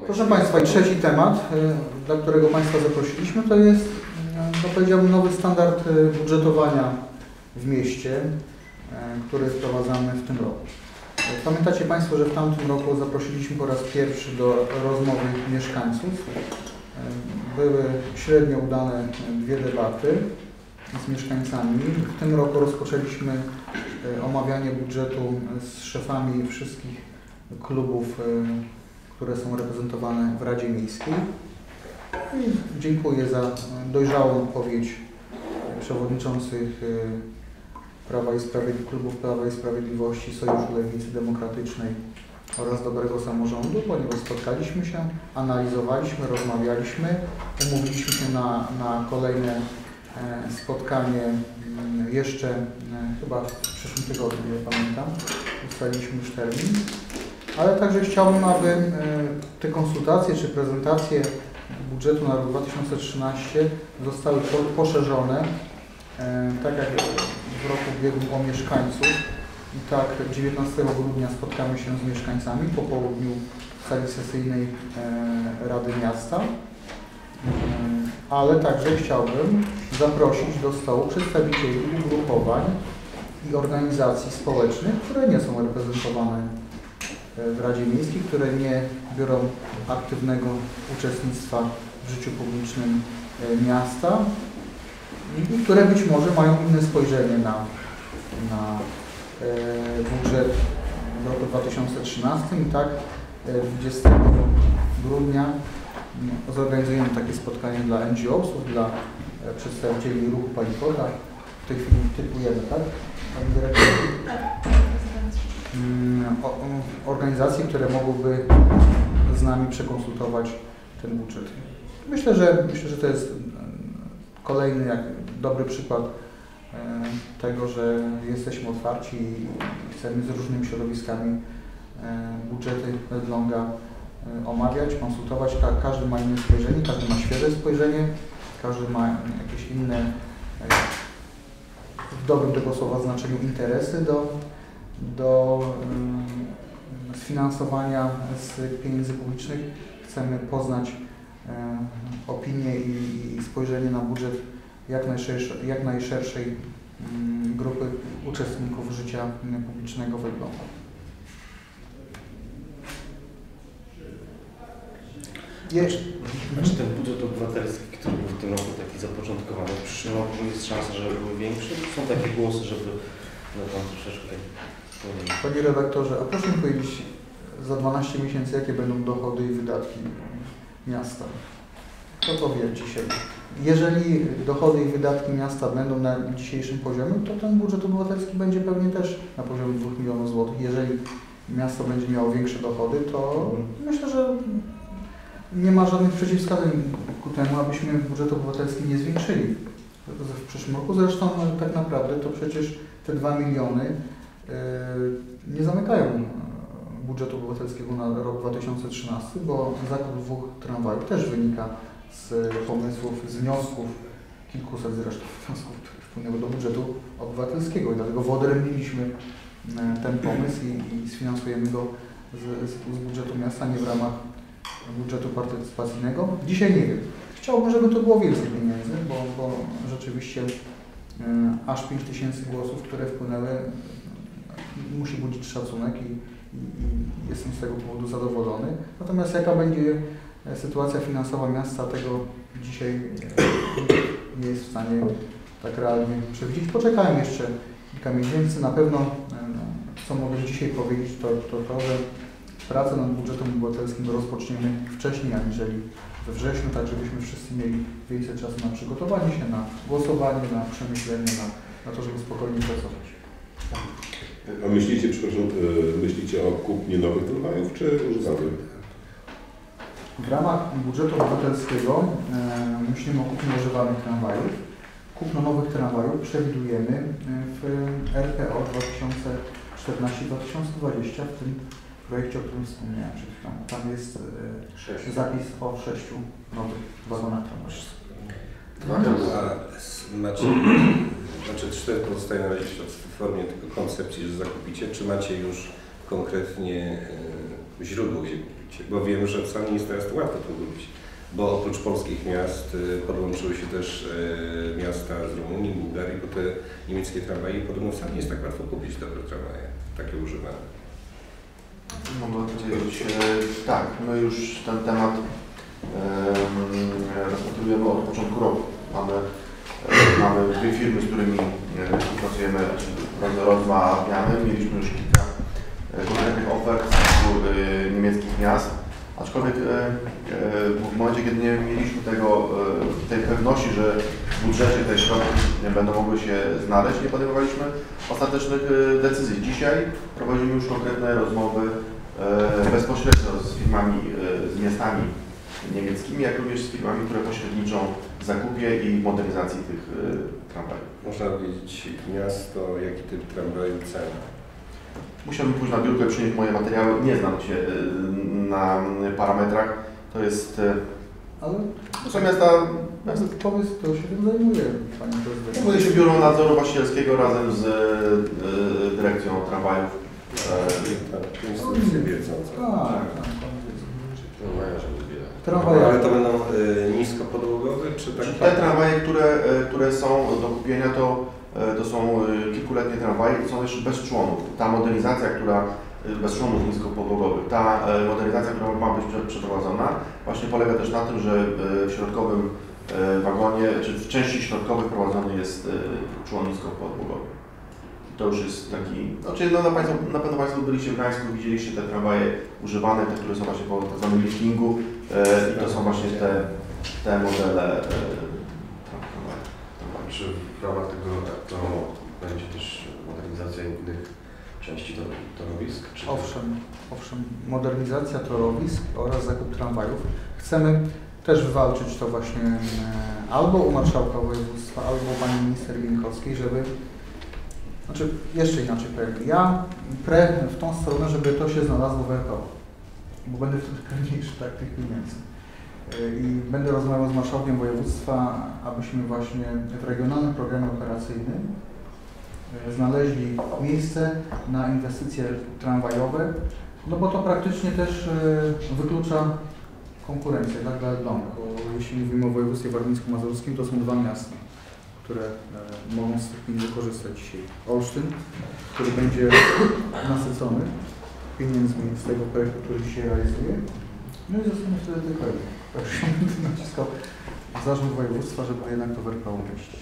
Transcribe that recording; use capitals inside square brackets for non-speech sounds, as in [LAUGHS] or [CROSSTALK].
Proszę Państwa, i trzeci temat, y, dla którego Państwa zaprosiliśmy, to jest, y, no powiedziałbym, nowy standard y, budżetowania w mieście, który wprowadzamy w tym roku. Pamiętacie Państwo, że w tamtym roku zaprosiliśmy po raz pierwszy do rozmowy mieszkańców. Były średnio udane dwie debaty z mieszkańcami. W tym roku rozpoczęliśmy omawianie budżetu z szefami wszystkich klubów które są reprezentowane w Radzie Miejskiej. I dziękuję za dojrzałą odpowiedź przewodniczących y, Prawa i Sprawiedliwości, klubów Prawa i Sprawiedliwości, Sojuszu Lewicy Demokratycznej oraz Dobrego Samorządu, ponieważ spotkaliśmy się, analizowaliśmy, rozmawialiśmy, umówiliśmy się na, na kolejne e, spotkanie mm, jeszcze e, chyba w przyszłym tygodniu, nie pamiętam, ustaliliśmy już termin. Ale także chciałbym, aby e, te konsultacje czy prezentacje budżetu na rok 2013 zostały po- poszerzone, e, tak jak w roku ubiegłym o mieszkańców. I tak 19 grudnia spotkamy się z mieszkańcami po południu w sali sesyjnej e, Rady Miasta. Ale także chciałbym zaprosić do stołu przedstawicieli ugrupowań i organizacji społecznych, które nie są reprezentowane w Radzie Miejskiej, które nie biorą aktywnego uczestnictwa w życiu publicznym e, miasta i które być może mają inne spojrzenie na, na e, budżet w roku 2013 i tak e, 20 grudnia mm, zorganizujemy takie spotkanie dla NGO-sów, dla e, przedstawicieli ruchu Palikota. W tej chwili typujemy, tak? Pani dyrektor? O- o- organizacje, które mogłyby z nami przekonsultować ten budżet. Myślę, że myślę, że to jest mm, kolejny jak dobry przykład e, tego, że jesteśmy otwarci i chcemy z różnymi środowiskami e, budżety Edlonga e, omawiać, konsultować. Ka każdy ma inne spojrzenie, każdy ma świeże spojrzenie, każdy ma jakieś inne w dobrym tego słowa znaczeniu interesy do, do ym, sfinansowania z pieniędzy publicznych. Chcemy poznać y, opinię i, spojrzenie na budżet jak najszerszej, jak najszerszej ym, grupy uczestników życia publicznego w Elblągu. Je, Znaczy ten budżet obywatelski, który był w tym roku taki zapoczątkowany, w przyszłym roku jest szansa, żeby był większy? Są takie głosy, żeby no tam troszeczkę. Panie redaktorze, a proszę mi powiedzieć za 12 miesięcy, jakie będą dochody i wydatki miasta? Kto to wie dzisiaj? Jeżeli dochody i wydatki miasta będą na dzisiejszym poziomie, to ten budżet obywatelski będzie pewnie też na poziomie 2 milionów złotych. Jeżeli miasto będzie miało większe dochody, to myślę, że nie ma żadnych przeciwwskazań ku temu, abyśmy budżet obywatelski nie zwiększyli w przyszłym roku. Zresztą no, tak naprawdę to przecież te 2 miliony yy, nie zamykają budżetu obywatelskiego na rok 2013, bo zakup dwóch tramwajów też wynika z pomysłów, z wniosków, kilkuset zresztą wniosków, które wpłynęły do budżetu obywatelskiego i dlatego wyodrębniliśmy e, ten pomysł i, i sfinansujemy go z, z, budżetu miasta, nie w ramach budżetu partycypacyjnego. Dzisiaj nie wiem. Chciałbym, żeby to było więcej pieniędzy, bo, bo rzeczywiście e, aż 5 tysięcy głosów, które wpłynęły, musi budzić szacunek i, i, jestem z tego powodu zadowolony. Natomiast jaka będzie e, sytuacja finansowa miasta, tego dzisiaj e, nie jest w stanie tak realnie przewidzieć. Poczekajmy jeszcze kilka miesięcy. Na pewno, e, co mogę dzisiaj powiedzieć, to to, to że pracę nad budżetem obywatelskim rozpoczniemy wcześniej aniżeli we wrześniu, tak żebyśmy wszyscy mieli więcej czasu na przygotowanie się, na głosowanie, na przemyślenie, na, na to, żeby spokojnie pracować. A myślicie, przepraszam, e, myślicie o kupnie nowych tramwajów czy używanych? W ramach budżetu obywatelskiego e, myślimy o kupnie używanych tramwajów. Kupno nowych tramwajów przewidujemy e, w RPO 2014-2020 w tym projekcie, o którym wspomniałem przed chwilą. Tam jest e, zapis o sześciu nowych wagonach tramwajowych. A s- znaczy cztery pozostaje na razie w formie tylko koncepcji, że zakupicie. Czy macie już konkretnie e, źródło się kupić, bo wiem, że wcale nie jest teraz to łatwo to kupić. Bo oprócz polskich miast y, podłączyły się też y, miasta z Rumunii, Bułgarii, bo te niemieckie tramwaje podobno wcale nie jest tak łatwo kupić dobre tramwaje, takie używane. Mogę powiedzieć, e, tak, my już ten temat em, rozpatrujemy od początku roku. Mamy, e, mamy dwie firmy, z którymi e, współpracujemy, znaczy roz- rozmawiamy. Mieliśmy już kilka e, konkretnych ofert z e, niemieckich miast. Aczkolwiek e, e, w momencie, kiedy nie mieliśmy tego, e, tej pewności, że w budżecie te środki będą mogły się znaleźć, nie podejmowaliśmy ostatecznych e, decyzji. Dzisiaj prowadzimy już konkretne rozmowy e, bezpośrednio z firmami, e, z miastami niemieckimi, jak również z firmami, które pośredniczą zakupie i modernizacji tych e, tramwajów. Można wiedzieć miasto, jaki typ tramwaju, cena. Musiałbym pójść na biurkę, przynieść moje materiały. Nie znam się e, na parametrach. To jest... e, Ale To są miasta... miasta powiedz, kto się tym zajmuje, Panie Prezydencie. Zajmuje się Biuro Nadzoru Właścicielskiego razem z Dyrekcją Tramwajów. Tak, co- Tak, tak, tak. Tramwaje. Ale to będą y, niskopodłogowe, czy tak? Czyli te tramwaje, które, e, które są do kupienia, to, e, to są e, kilkuletnie tramwaje i są jeszcze bez członów. Ta modernizacja, która bez członów niskopodłogowych, ta modernizacja, która ma być prze- przeprowadzona, właśnie polega też na tym, że w środkowym wagonie, czy w części środkowej prowadzony jest człon niskopodłogowy. To już jest taki, znaczy no, na, państwo, na pewno Państwo byliście w Gdańsku, widzieliście te tramwaje używane, te, które są właśnie po tak zwanym liftingu e, i to są właśnie te, te modele e. Czy w ramach tego to będzie też modernizacja innych części tor- torowisk? Czy Owszem, owszem, modernizacja torowisk oraz zakup tramwajów. Chcemy też wywalczyć to właśnie e, albo u marszałka województwa, albo u pani minister Bieńkowskiej, żeby, znaczy jeszcze inaczej powiem, ja pre w tą stronę, żeby to się znalazło w RPO, bo będę wtedy [LAUGHS] pewniejszy tak tych pieniędzy. E, I będę rozmawiał z marszałkiem województwa, abyśmy właśnie w regionalnym programie operacyjnym e, znaleźli miejsce na inwestycje tramwajowe, no bo to praktycznie też e, wyklucza konkurencję tak, dla Elbląga, bo jeśli mówimy o województwie warmińsko-mazurskim, to są dwa miasta, które e, mogą z tych pieniędzy korzystać dzisiaj. Olsztyn, który będzie nasycony pieniędzmi z tego projektu, który dzisiaj realizuje, no i zostanie wtedy tylko. Także [LAUGHS] naciskał zarząd województwa, żeby jednak to w umieścić.